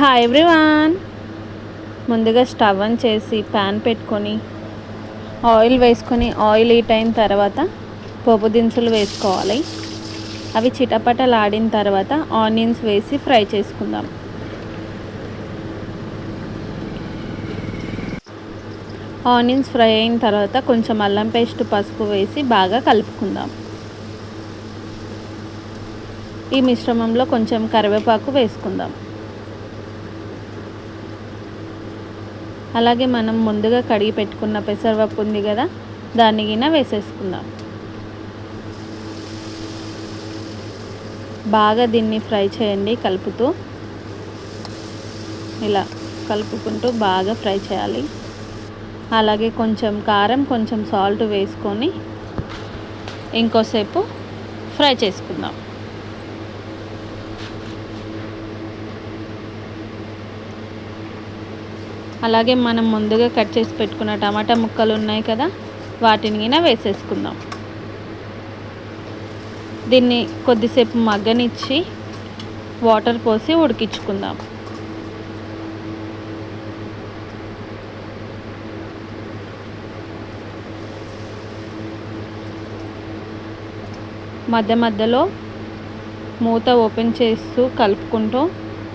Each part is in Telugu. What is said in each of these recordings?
హాయ్ ఎవ్రీవాన్ ముందుగా స్టవ్ ఆన్ చేసి ప్యాన్ పెట్టుకొని ఆయిల్ వేసుకొని ఆయిల్ హీట్ అయిన తర్వాత పోపు దినుసులు వేసుకోవాలి. అవి చిటపటలాడిన తర్వాత ఆనియన్స్ వేసి ఫ్రై చేసుకుందాం. ఆనియన్స్ ఫ్రై అయిన తర్వాత కొంచెం అల్లం పేస్ట్ పసుపు వేసి బాగా కలుపుకుందాం. ఈ మిశ్రమంలో కొంచెం కరివేపాకు వేసుకుందాం. అలాగే మనం ముందుగా కడిగి పెట్టుకున్న పెసరపప్పు ఉంది కదా దాన్ని గిన వేసేసుకుందాం. బాగా దీన్ని ఫ్రై చేయండి కలుపుతూ. ఇలా కలుపుకుంటూ బాగా ఫ్రై చేయాలి. అలాగే కొంచెం కారం కొంచెం సాల్ట్ వేసుకొని ఇంకోసేపు ఫ్రై చేసుకుందాం. అలాగే మనం ముందుగా కట్ చేసి పెట్టుకున్న టమాటా ముక్కలు ఉన్నాయి కదా వాటిని వేసేసుకుందాం. దీన్ని కొద్దిసేపు మగ్గనిచ్చి వాటర్ పోసి ఉడికించుకుందాం. మధ్య మధ్యలో మూత ఓపెన్ చేస్తూ కలుపుకుంటూ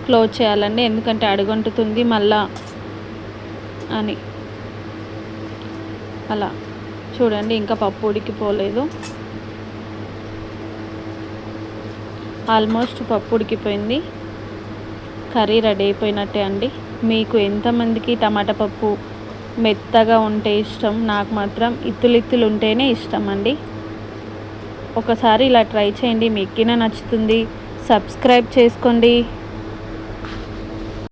క్లోజ్ చేయాలండి ఎందుకంటే అడుగంటుతుంది మళ్ళీ అని. అలా. చూడండి ఇంకా పప్పు ఉడికిపోలేదు. ఆల్మోస్ట్ పప్పు ఉడికిపోయింది. కర్రీ రెడీ అయిపోయినట్టే అండి. మీకు ఎంతమందికి టమాటా పప్పు మెత్తగా ఉంటే ఇష్టం? నాకు మాత్రం ఇత్తులు ఇత్తులు ఉంటేనే ఇష్టం అండి. ఒకసారి ఇలా ట్రై చేయండి. మీకు నచ్చుతుంది. సబ్స్క్రైబ్ చేసుకోండి.